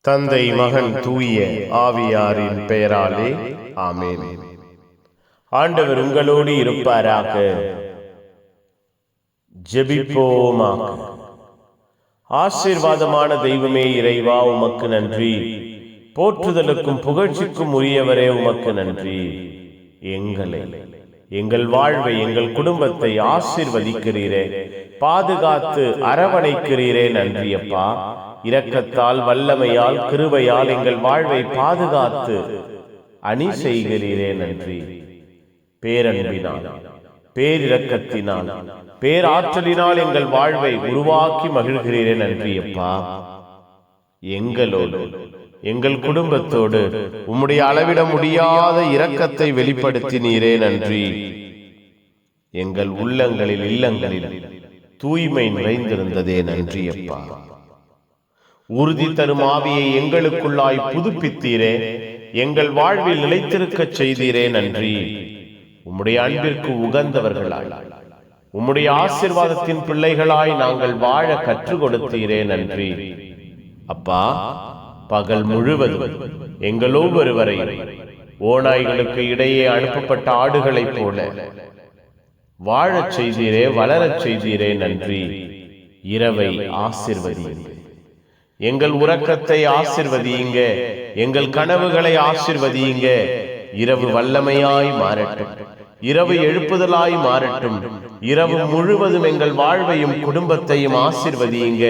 தந்தை மகன் தூய ஆவியாரின் பெயராலே ஆமென். ஆண்டவர் உங்களோடு இருப்பாராக. ஜெபிப்போமாக. ஆசீர்வாதமான தெய்வமே இறைவா உமக்கு நன்றி. போற்றுதலுக்கும் புகழ்ச்சிக்கும் உரியவரே உமக்கு நன்றி. எங்களை. எங்கள் வாழ்வை எங்கள் குடும்பத்தை ஆசீர்வதிக்கிறீரே. பாதுகாத்து அரவணைக்கிறீரே நன்றியப்பா. இரக்கத்தால் வல்லமையால் கிருவையால் எங்கள் வாழ்வை பாதுகாத்து அணி செய்கிறீரே நன்றி. பேரன்பினால் பேரிரக்கத்தினால் பேராற்றலினால் எங்கள் வாழ்வை உருவாக்கி மகிழ்கிறீரே நன்றி அப்பா எங்களோடு எங்கள் குடும்பத்தோடு உம்முடைய அளவிட முடியாத இரக்கத்தை வெளிப்படுத்தினீரே நன்றி. எங்கள் உள்ளங்களில் இல்லங்களில் தூய்மை நிறைந்திருந்ததே நன்றி அப்பா. உறுதி தரும் ஆவியை எங்களுக்குள்ளாய் புதுப்பித்தீரே எங்கள் வாழ்வில் நிலைத்திருக்கச் செய்தீரே நன்றி. உம்முடைய அன்பிற்கு உகந்தவர்களாய் உம்முடைய ஆசிர்வாதத்தின் பிள்ளைகளாய் நாங்கள் வாழ கற்றுக் கொடுத்தீரே நன்றி. அப்பா பகல் முழுவதும் எங்களோ ஒருவரை ஓநாய்களுக்கு இடையே அனுப்பப்பட்ட ஆடுகளைப் போல வாழச் செய்தீரே வளரச் செய்தீரே நன்றி. இரவை ஆசிர்வதியுங்கள். எங்கள் உறக்கத்தை ஆசிர்வதியுங்க. எங்கள் கனவுகளை ஆசிர்வதியுங்க. இரவு வல்லமையாய் மாறட்டும். இரவு எழுப்புதலாய் மாறட்டும். இரவு முழுவதும் எங்கள் வாழ்வையும் குடும்பத்தையும் ஆசிர்வதியுங்க.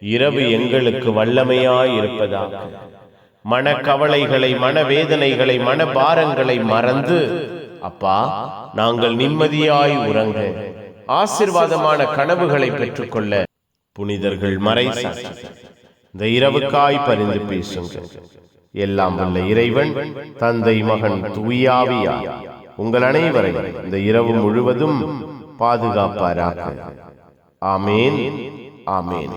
இரவு எங்களுக்கு வல்லமையாயிருப்பதாக. மனக்கவலைகளை மனவேதனைகளை மனபாரங்களை மறந்து அப்பா நாங்கள் நிம்மதியாய் உறங்க ஆசிர்வாதமான கனவுகளை பெற்றுக்கொள்ள புனிதர்கள் மறை இந்த இரவுக்காய் பரிந்து பேசுங்கள். எல்லாம் வல்ல இறைவன் தந்தை மகன் தூயாவியா உங்கள் அனைவரை இந்த இரவு முழுவதும் பாதுகாப்பாராக. ஆமேன் ஆமேன்.